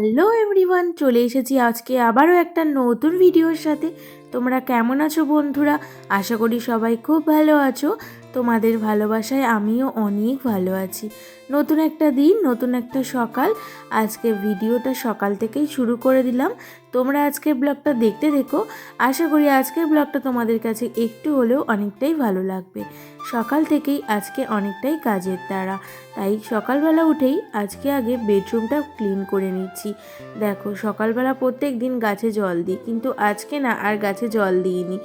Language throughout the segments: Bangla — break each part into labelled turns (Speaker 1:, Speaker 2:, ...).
Speaker 1: হ্যালো এভরিওয়ান, চলে এসেছি আজকে আবারও একটা নতুন ভিডিওর সাথে। তোমরা কেমন আছো বন্ধুরা? আশা করি সবাই খুব ভালো আছো। তোমাদের ভালোবাসায় আমিও অনেক ভালো আছি। নতুন একটা দিন, নতুন একটা সকাল। আজকে ভিডিওটা সকাল থেকেই শুরু করে দিলাম। তোমরা আজকের ব্লগটা দেখতে দেখো আশা করি আজকের ব্লগটা তোমাদের কাছে একটু হলেও অনেকটাই ভালো লাগবে। সকাল থেকেই আজকে অনেকটাই কাজের দ্বারা। তাই সকালবেলা উঠেই আজকে আগে বেডরুমটা ক্লিন করে নিচ্ছি। দেখো, সকালবেলা প্রত্যেক দিন গাছে জল দিই, কিন্তু আজকে না আর গাছে জল দিইনি।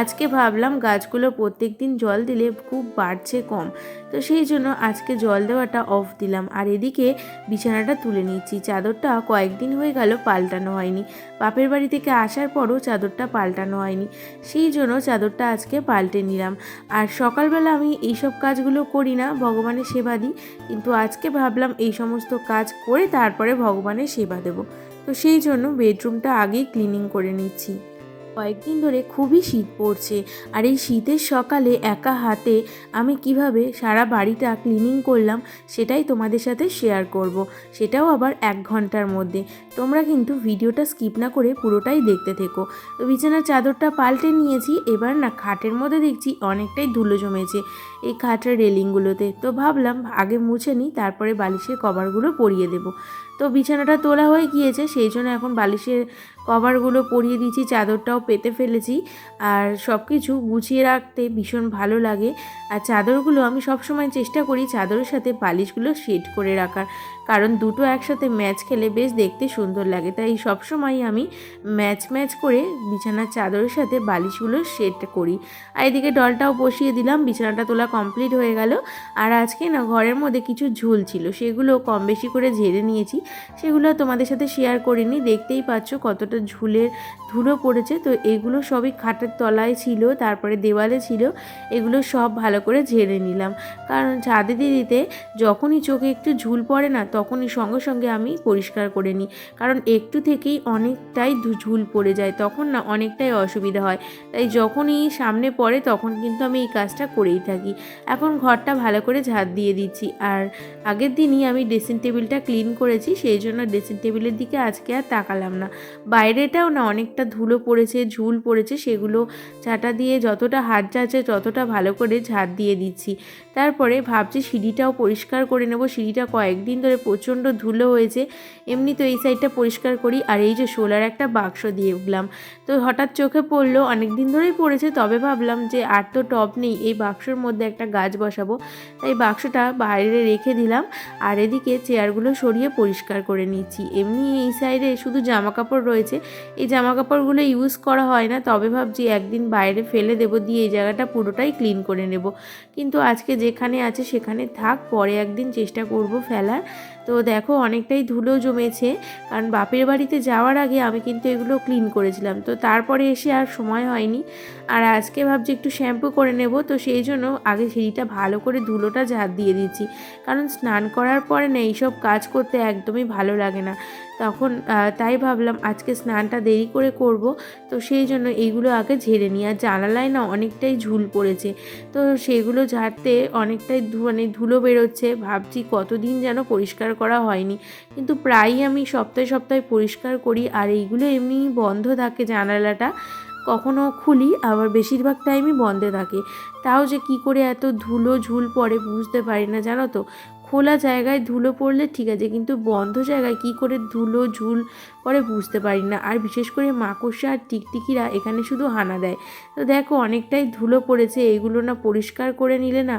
Speaker 1: আজকে ভাবলাম গাছগুলো প্রত্যেক দিন জল দিলে খুব বাড়ছে কম। তো সেই জন্য আজকে জল দেওয়াটা অফ দিলাম। আর এদিকে বিছানাটা তুলে নিচ্ছি। চাদরটা কয়েকদিন হয়ে গেল পাল্টানো হয়নি। বাপের বাড়ি থেকে আসার পরও চাদরটা পাল্টানো হয়নি। সেই জন্য চাদরটা আজকে পাল্টে নিলাম। আর সকালবেলা আমি এইসব কাজগুলো করি না, ভগবানের সেবা দিই। কিন্তু আজকে ভাবলাম এই সমস্ত কাজ করে তারপরে ভগবানের সেবা দেব। তো সেই জন্য বেডরুমটা আগেই ক্লিনিং করে নিচ্ছি। কয়েকদিন ধরে খুবই শীত পড়ছে। আর এই শীতের সকালে একা হাতে আমি কীভাবে সারা বাড়িটা ক্লিনিং করলাম সেটাই তোমাদের সাথে শেয়ার করব। সেটাও আবার এক ঘণ্টার মধ্যে। তোমরা কিন্তু ভিডিওটা স্কিপ না করে পুরোটাই দেখতে থেকো। তো বিছানার চাদরটা পাল্টে নিয়েছি, এবার না খাটের মধ্যে দেখছি অনেকটাই ধুলো জমেছে এই খাটের রেলিংগুলোতে। তো ভাবলাম আগে মুছে নিই, তারপরে বালিশের কভারগুলো পরিয়ে দেবো। তো বিছানাটা তোলা হয়ে গিয়েছে, সেই জন্য এখন বালিশের কভারগুলো পরিয়ে দিয়েছি, চাদরটাও পেতে ফেলেছি আর সব কিছু গুছিয়ে রাখতে ভীষণ ভালো লাগে। আর চাদরগুলো আমি সবসময় চেষ্টা করি চাদরের সাথে বালিশগুলো সেট করে রাখার, কারণ দুটো একসাথে ম্যাচ খেলে বেশ দেখতে সুন্দর লাগে। তাই সবসময় আমি ম্যাচ ম্যাচ করে বিছানার চাদরের সাথে বালিশগুলো সেট করি। আর এদিকে ডলটাও বসিয়ে দিলাম, বিছানাটা তোলা কমপ্লিট হয়ে গেল। আর আজকে না ঘরের মধ্যে কিছু ঝুল ছিল, সেগুলো কম বেশি করে ঝেড়ে নিয়েছি। সেগুলো তোমাদের সাথে শেয়ার করিনি, দেখতেই পাচ্ছ কতটা ঝুলের ধুলো পড়েছে, তো এগুলো সবই খাটের তলায় ছিল, তারপরে দেওয়ালে ছিল, এগুলো সব ভালো করে ঝেড়ে নিলাম। কারণ ছাদে দিয়ে দিতে যখনই চোখে একটু ঝুল পড়ে না, তখনই সঙ্গে সঙ্গে আমি পরিষ্কার করে নিই। কারণ একটু থেকেই অনেকটাই ঝুল পড়ে যায়, তখন না অনেকটাই অসুবিধা হয়। তাই যখনই সামনে পড়ে, তখন কিন্তু আমি এই কাজটা করেই থাকি। এখন ঘরটা ভালো করে ঝাড় দিয়ে দিচ্ছি। আর আগের দিনই আমি ড্রেসিং টেবিলটা ক্লিন করেছি, সেই জন্য ড্রেসিং টেবিলের দিকে আজকে আর তাকালাম না। বাইরেটাও না অনেকটা ধুলো পড়েছে, ঝুল পড়েছে, সেগুলো চাটা দিয়ে যতটা হাত যাচ্ছে ততটা ভালো করে ঝাড় দিয়ে দিচ্ছি। তারপরে ভাবছি সিঁড়িটাও পরিষ্কার করে নেব। সিঁড়িটা কয়েকদিন ধরে প্রচণ্ড ধুলো হয়েছে। এমনি তো এই সাইডটা পরিষ্কার করি। আর এই যে সোলার একটা বাক্স দিয়ে উঠলাম। তো হঠাৎ চোখে পড়ল অনেক দিন ধরেই পড়েছে, তবে ভাবলাম যে আর তো টব নেই, এই বাক্সর মধ্যে একটা গাছ বসাবো। তাই বাক্সটা বাইরে রেখে দিলাম। আর এদিকে চেয়ারগুলো সরিয়ে পরিষ্কার করে নিচ্ছি। এমনি এই সাইডে শুধু জামা কাপড় রয়েছে। এই জামা কাপড়গুলো ইউজ করা হয় না, তবে ভাবছি একদিন বাইরে ফেলে দেবো, দিয়ে এই জায়গাটা পুরোটাই ক্লিন করে নেব। কিন্তু আজকে যেখানে আছে সেখানে থাক, পরে একদিন চেষ্টা করব ফেলার। তো দেখো অনেকটাই ধুলো জমেছে। কারণ বাপের বাড়িতে যাওয়ার আগে আমি কিন্তু এগুলো ক্লিন করেছিলাম। তো তারপরে এসে আর সময় হয়নি। আর আজকে ভাবছি একটু শ্যাম্পু করে নেব। তো সেই জন্য আগে সিঁড়িটা ভালো করে ধুলোটা ঝাড় দিয়ে দিচ্ছি। কারণ স্নান করার পরে না এইসব কাজ করতে একদমই ভালো লাগে না। তখন তাই ভাবলাম আজকে স্নানটা দেরি করে করব। তো সেই জন্য এইগুলো আগে ঝেড়ে নিই। আর জানালায় না অনেকটাই ঝুল পড়েছে। তো সেগুলো ঝাড়তে অনেকটাই মানে ধুলো বেরোচ্ছে। ভাবছি কতদিন যেন পরিষ্কার করা হয়নি। কিন্তু প্রায়ই আমি সপ্তাহে সপ্তাহে পরিষ্কার করি আর এইগুলো এমনি বন্ধ থাকে জানালাটা। কখনো খুলি, আবার বেশিরভাগ টাইমই বন্ধে থাকে। তাও যে কি করে এত ধুলো ঝুল পড়ে বুঝতে পারি না, জানো তো? খোলা জায়গায় ধুলো পড়লে ঠিক আছে, কিন্তু বন্ধ জায়গায় কি করে ধুলো, ঝুল পরে বুঝতে পারি না। আর বিশেষ করে মাকড়সা আর টিকটিকিরা এখানে শুধু হানা দেয়। তো দেখো, অনেকটাই ধুলো পড়েছে এইগুলো না পরিষ্কার করে নিলে না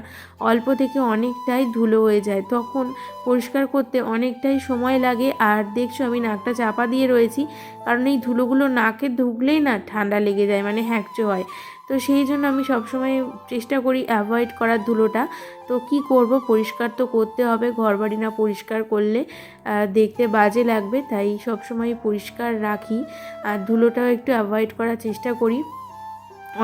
Speaker 1: অল্প থেকে অনেকটাই ধুলো হয়ে যায়। তখন পরিষ্কার করতে অনেকটাই সময় লাগে। আর দেখছ, আমি নাকটা চাপা দিয়ে রয়েছি, কারণ এই ধুলোগুলো নাকে ঢুকলেই না ঠান্ডা লেগে যায় মানে হ্যাকচো হয়। তো সেই জন্য আমি সবসময় চেষ্টা করি অ্যাভয়েড করার ধুলোটা। তো কি করব? পরিষ্কার তো করতে হবে ঘর বাড়ি না পরিষ্কার করলে দেখতে বাজে লাগবে, তাই সবসময় পরিষ্কার রাখি। আর ধুলোটাও একটু অ্যাভয়েড করার চেষ্টা করি।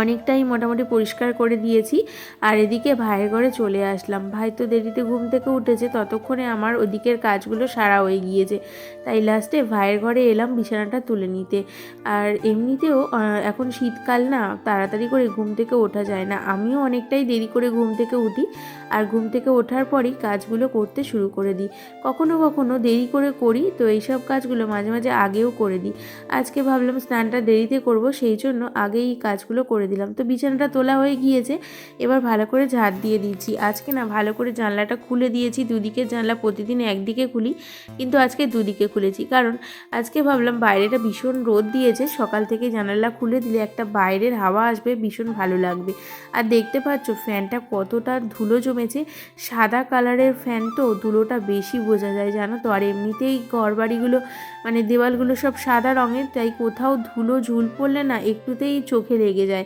Speaker 1: অনেকটাই মোটামুটি পরিষ্কার করে দিয়েছি। আর এদিকে ভাইয়ের ঘরে চলে আসলাম। ভাই তো দেরিতে ঘুম থেকে উঠেছে, ততক্ষণে আমার ওদিকের কাজগুলো সারা হয়ে গিয়েছে। তাই লাস্টে ভাইয়ের ঘরে এলাম বিছানাটা তুলে নিতে। আর এমনিতেও এখন শীতকাল না, তাড়াতাড়ি করে ঘুম থেকে ওঠা যায় না। আমিও অনেকটাই দেরি করে ঘুম থেকে উঠি। আর ঘুম থেকে ওঠার পরই কাজগুলো করতে শুরু করে দিই। কখনো কখনো দেরি করে করি, তো এইসব কাজগুলো মাঝে মাঝে আগেও করে দিই। আজকে ভাবলাম স্নানটা দেরিতে করব, সেই জন্য আগেই এই কাজগুলো করে দিলাম। তো বিছানাটা তোলা হয়ে গিয়েছে। এবার ভালো করে ঝাড় দিয়ে দিচ্ছি। আজকে না ভালো করে জানলাটা খুলে দিয়েছি। দুদিকের জানলা প্রতিদিন একদিকে খুলি, কিন্তু আজকে দুদিকে খুলেছি। কারণ আজকে ভাবলাম বাইরেটা ভীষণ রোদ দিয়েছে। সকাল থেকে জানালা খুলে দিলে একটা বাইরের হাওয়া আসবে, ভীষণ ভালো লাগবে। আর দেখতে পাচ্ছ ফ্যানটা কতটা ধুলো জমেছে। সাদা কালারের ফ্যান তো ধুলোটা বেশি বোঝা যায়, জানো তো? আর এমনিতেই ঘর বাড়িগুলো মানে দেওয়ালগুলো সব সাদা রঙের, তাই কোথাও ধুলো ঝুল পড়লে না একটুতেই চোখে লেগে যায়।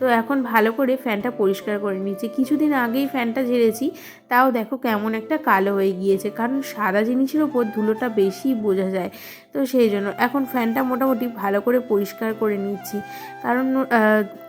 Speaker 1: তো এখন ভালো করে ফ্যানটা পরিষ্কার করে নিচ্ছি কিছুদিন আগেই ফ্যানটা ঝেড়েছি, তাও দেখো কেমন একটা কালো হয়ে গিয়েছে, কারণ সাদা জিনিসের ওপর ধুলোটা বেশি বোঝা যায়। তো সেই জন্য এখন ফ্যানটা মোটামুটি ভালো করে পরিষ্কার করে নিচ্ছি। কারণ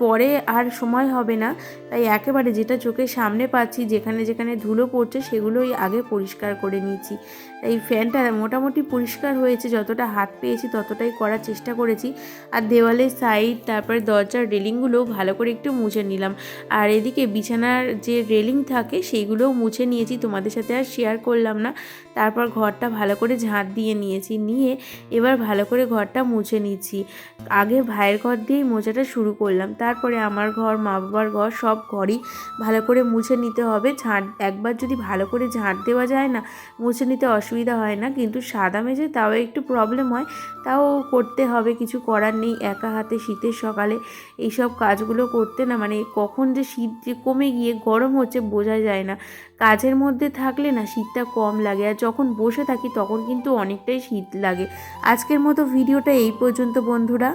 Speaker 1: পরে আর সময় হবে না, তাই একেবারে যেটা চোখের সামনে পাচ্ছি, যেখানে যেখানে ধুলো পড়ছে, সেগুলোই আগে পরিষ্কার করে নিচ্ছি। তাই ফ্যানটা মোটামুটি পরিষ্কার হয়েছে, যতটা হাত পেয়েছি ততটাই করার চেষ্টা করেছি। আর দেওয়ালের সাইড, তারপরে দরজার রেলিংগুলোও ভালো করে একটু মুছে নিলাম। আর এদিকে বিছানার যে রেলিং থাকে সেইগুলোও মুছে নিয়েছি, তোমাদের সাথে আর শেয়ার করলাম না। তারপর ঘরটা ভালো করে ঝাঁট দিয়ে নিয়েছি, নিয়ে এবার ভালো করে ঘরটা মুছে নিচ্ছি। আগে ভাইয়ের ঘর দিয়েই মোছাটা শুরু করলাম। তারপরে আমার ঘর, মা বাবার ঘর, সব ঘরই ভালো করে মুছে নিতে হবে। ঝাঁট, একবার যদি ভালো করে ঝাঁট দেওয়া যায় না, মুছে নিতে অসুবিধা হয় না। কিন্তু সাদা মেঝে তাও একটু প্রবলেম হয়, তাও করতে হবে। কিছু করার নেই, একা হাতে শীতের সকালে এইসব কাজগুলো করতে না মানে কখন যে শীত যে কমে গিয়ে গরম হচ্ছে বোঝা যায় না। কাজের মধ্যে থাকলে না শীতটা কম লাগে আর যখন বসে থাকি তখন কিন্তু অনেকটাই শীত লাগে। আজকের মতো ভিডিওটা এই পর্যন্ত বন্ধুরা।